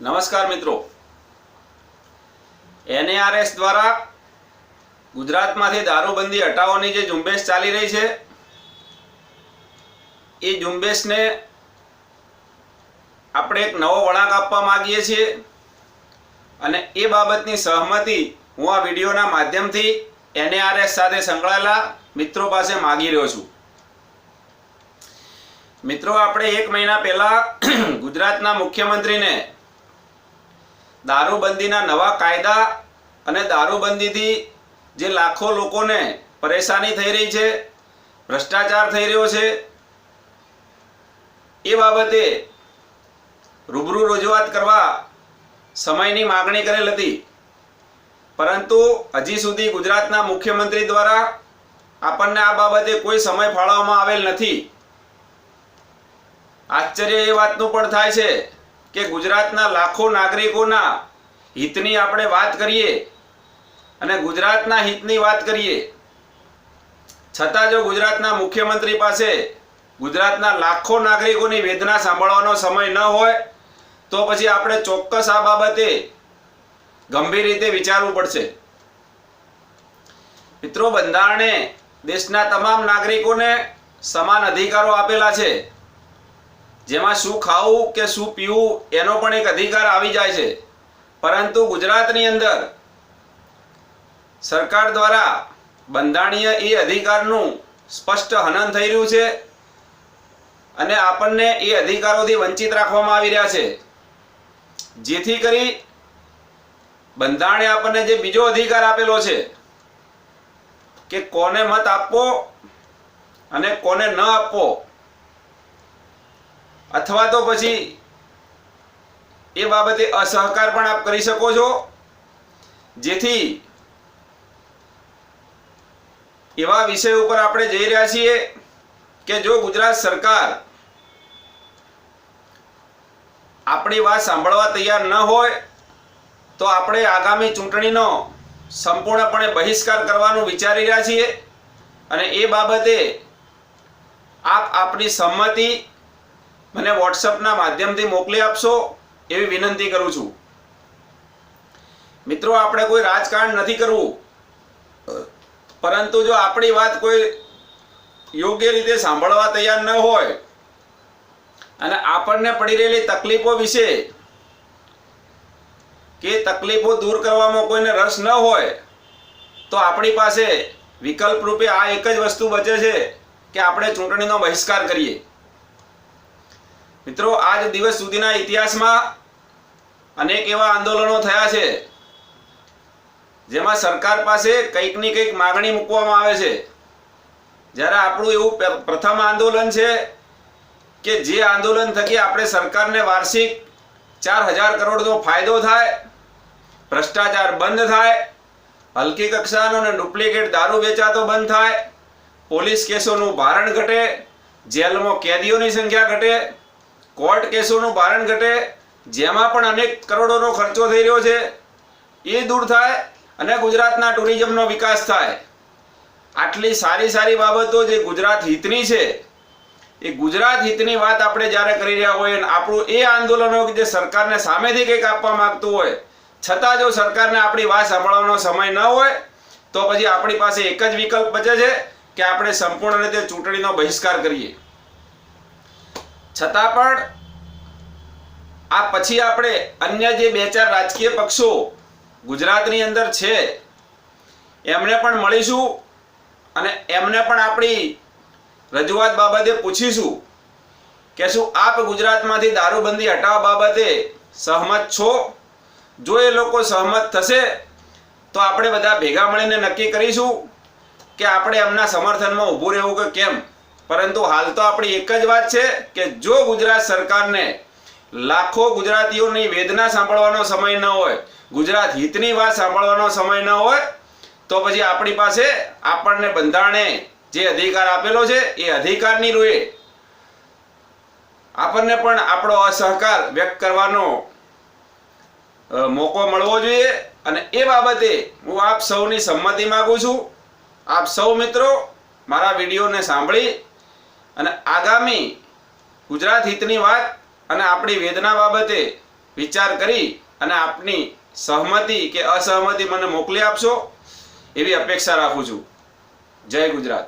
નમસ્કાર મિત્રો. એનએઆરએસ દ્વારા ગુજરાતમાંથી દારૂબંધી હટાવવાની જે ઝુંબેશ ચાલી રહી છે, એ ઝુંબેશને આપણે એક નવો વળાંક આપવા માગીએ છીએ અને એ બાબતની સહમતિ હું આ વિડીયોના માધ્યમથી એનએઆરએસ સાથે સંકળાયેલા મિત્રો પાસે માગી રહ્યો છું. મિત્રો, આપણે એક મહિના પહેલા ગુજરાતના મુખ્યમંત્રીને દારૂબંધીના નવા કાયદા અને દારૂબંધીથી જે લાખો લોકોને પરેશાની થઈ રહી છે, ભ્રષ્ટાચાર થઈ રહ્યો છે, એ બાબતે રૂબરૂ રજૂઆત કરવા સમયની માગણી કરેલ હતી. પરંતુ હજી સુધી ગુજરાતના મુખ્યમંત્રી દ્વારા આપણને આ બાબતે કોઈ સમય ફાળવવામાં આવેલ નથી. આશ્ચર્ય એ વાતનું પણ થાય છે કે ગુજરાતના લાખો નાગરિકોના હિતની આપણે વાત કરીએ અને ગુજરાતના હિતની વાત કરીએ, છતાં જો ગુજરાતના મુખ્યમંત્રી પાસે ગુજરાતના લાખો નાગરિકોની વેદના સાંભળવાનો સમય ન હોય, તો પછી આપણે ચોક્કસ આ બાબતે ગંભીર રીતે વિચારવું પડશે. મિત્રો બંધારણે દેશના તમામ નાગરિકોને સમાન અધિકારો આપેલા છે. જેમાં શું ખાવું કે શું પીવું એનો પણ એક અધિકાર આવી જાય છે. પરંતુ ગુજરાતની અંદર સરકાર દ્વારા બંધારણીય એ અધિકારનું સ્પષ્ટ હનન થઈ રહ્યું છે અને આપણને એ અધિકારોથી વંચિત રાખવામાં આવી રહ્યા છે. જેથી કરી બંધારણે આપણને જે બીજો અધિકાર આપેલો છે કે કોને મત આપવો અને કોને ન આપવો અથવા તો પછી એ બાબતે અસહકાર પણ આપ કરી શકો છો. જેથી એવા વિષય ઉપર આપણે જઈ રહ્યા છીએ કે જો ગુજરાત સરકાર આપણી વાત સાંભળવા તૈયાર ન હોય, તો આપણે આગામી ચૂંટણીનો સંપૂર્ણપણે બહિષ્કાર કરવાનું વિચારી રહ્યા છીએ અને એ બાબતે આપ આપની સંમતિ મને વોટ્સઅપના માધ્યમથી મોકલી આપશો એવી વિનંતી કરું છું. મિત્રો, આપણે કોઈ રાજકારણ નથી કરવું. પરંતુ જો આપણી વાત કોઈ યોગ્ય રીતે સાંભળવા તૈયાર ન હોય અને આપણને પડી રહેલી તકલીફો વિશે કે તકલીફો દૂર કરવામાં કોઈને રસ ન હોય, તો આપણી પાસે વિકલ્પ રૂપે આ એક જ વસ્તુ બચે છે કે આપણે ચૂંટણીનો બહિષ્કાર કરીએ. મિત્રો, આજ દિવસ સુધીના ઇતિહાસમાં અનેક એવા આંદોલનો થયા છે, જેમાં સરકાર પાસે કંઈકની કંઈક માગણી મૂકવામાં આવે છે. જ્યારે આપણું એવું પ્રથમ આંદોલન છે કે જે આંદોલન થકી આપણે સરકારને વાર્ષિક ચાર હજાર કરોડનો ફાયદો થાય, ભ્રષ્ટાચાર બંધ થાય, હલકી કક્ષાનો અને ડુપ્લિકેટ દારૂ વેચાતો બંધ થાય, પોલીસ કેસોનું ભારણ ઘટે, જેલમાં કેદીઓની સંખ્યા ઘટે કોર્ટ કેસોનું ભારણ ઘટે, જેમાં પણ અનેક કરોડોનો ખર્ચો થઈ રહ્યો છે, એ દૂર થાય અને ગુજરાતના ટુરિઝમનો વિકાસ થાય. આટલી સારી સારી બાબતો જે ગુજરાત હિતની છે, એ ગુજરાત હિતની વાત આપણે જ્યારે કરી રહ્યા હોય અને આપણું એ આંદોલનો જે સરકારને સામેથી કંઈક આપવા માંગતું હોય, છતાં જો સરકારને આપણી વાત સાંભળવાનો સમય ન હોય, તો પછી આપણી પાસે એક જ વિકલ્પ બચે છે કે આપણે સંપૂર્ણ રીતે ચૂંટણીનો બહિષ્કાર કરીએ. છતાં પણ આ પછી આપણે અન્ય જે બે ચાર રાજકીય પક્ષો ગુજરાતની અંદર છે, એમને પણ મળીશું અને એમને પણ આપણી રજૂઆત બાબતે પૂછીશું કે શું આપ ગુજરાતમાંથી દારૂબંધી હટાવવા બાબતે સહમત છો? જો એ લોકો સહમત થશે, તો આપણે બધા ભેગા મળીને નક્કી કરીશું કે આપણે એમના સમર્થનમાં ઊભું રહેવું કે કેમ? પરંતુ હાલ તો આપણી એક જ વાત છે કે જો ગુજરાત સરકારને લાખો ગુજરાતીઓની વેદના સાંભળવાનો સમય ન હોય, ગુજરાત હિતની વાત સાંભળવાનો સમય ન હોય, તો પછી આપણી પાસે આપણને બંધારણે જે અધિકાર આપેલો છે એ અધિકારની રૂએ આપણને પણ આપણો અસહકાર વ્યક્ત કરવાનો મોકો મળવો જોઈએ. અને એ બાબતે હું આપ સૌની સંમતિ માગું છું. આપ સૌ મિત્રો મારા વિડીયોને સાંભળી અને આગામી ગુજરાત હિતની વાત અને આપણી વેદના બાબતે વિચાર કરી અને આપની સહમતિ કે અસહમતિ મને મોકલી આપશો એવી અપેક્ષા રાખું છું. જય ગુજરાત.